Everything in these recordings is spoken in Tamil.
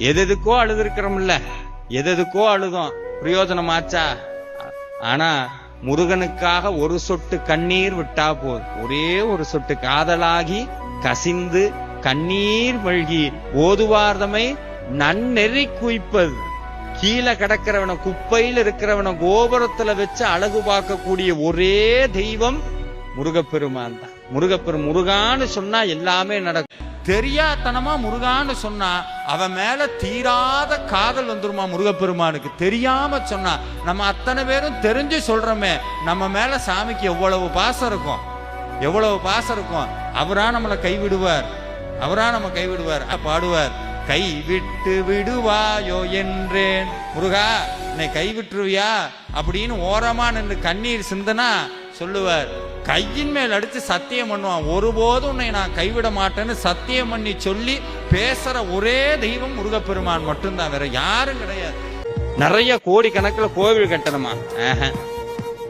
எதுக்கோ அழுதுருக்கிறோம்ல. எதுக்கோ அழுதோம். பிரயோஜனமாச்சா? ஆனா முருகனுக்காக ஒரு சொட்டு கண்ணீர் விட்டா போதும். ஒரே ஒரு சொட்டு காதலாகி கசிந்து கண்ணீர் மழ்கி ஓதுவார்தமை நன்னெறி குய்ப்பது. கீழே கிடக்கிறவன குப்பையில் இருக்கிறவன கோபுரத்துல வச்சு அழகு பார்க்கக்கூடிய ஒரே தெய்வம் முருகப்பெருமான் தான். முருகப்பெரு முருகான்னு சொன்னா எல்லாமே நடக்கும். தெரியாதனமா முருகான்னு சொன்னா அவன் மேல தீராத காதல் வந்துருமா முருகப்பெருமானுக்கு? தெரியாம சொன்னா நம்ம அத்தனை பேரும் தெரிஞ்சு சொல்றோமே நம்ம மேல சாமிக்கு எவ்வளவு பாசம் இருக்கும்? எவ்வளவு பாசம் இருக்கும்? அவரா நம்மளை கைவிடுவார். அவரா நம்ம கைவிடுவார். பாடுவார். கை விட்டு விடுவாயோ என்றேன். முருகா என்னை கைவிட்டுருவியா? அப்படின்னு ஓரமா நின்று கண்ணீர் சிந்தனா சொல்லுவார். கையின் மேல் அடித்து சத்தியம் பண்ணுவான். ஒருபோதும் உன்னை நான் கைவிட மாட்டேன்னு சத்தியம் பண்ணி சொல்லி பேசுற ஒரே தெய்வம் முருகப்பெருமான் மட்டும்தான். வேற யாரும் கிடையாது. நிறைய கோடி கோவில் கட்டணுமா? ஆஹா.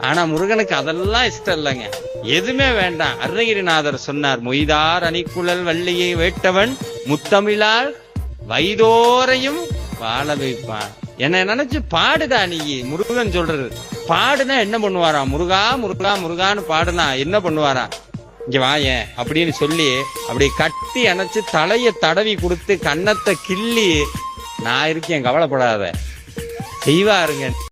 ஆனா முருகனுக்கு அதெல்லாம் இஷ்டம் இல்லைங்க. எதுவுமே வேண்டாம். அருணகிரிநாதர் சொன்னார் மொய்தார் அணிக்குழல் வள்ளியை வேட்டவன் முத்தமிழால் வயதோரையும் வாழ வைப்பான் என்ன நினைச்சு பாடுடா நீ முருகன் சொல்றது. பாடுனா என்ன பண்ணுவாராம் முருகா முருகா முருகான்னு பாடுனா என்ன பண்ணுவாரா? இங்க வாயேன் அப்படின்னு சொல்லி அப்படி கட்டி அணைச்சு தலைய தடவி கொடுத்து கன்னத்தை கிள்ளி நான் இருக்கேன் கவலைப்படாத. செய்வாருங்க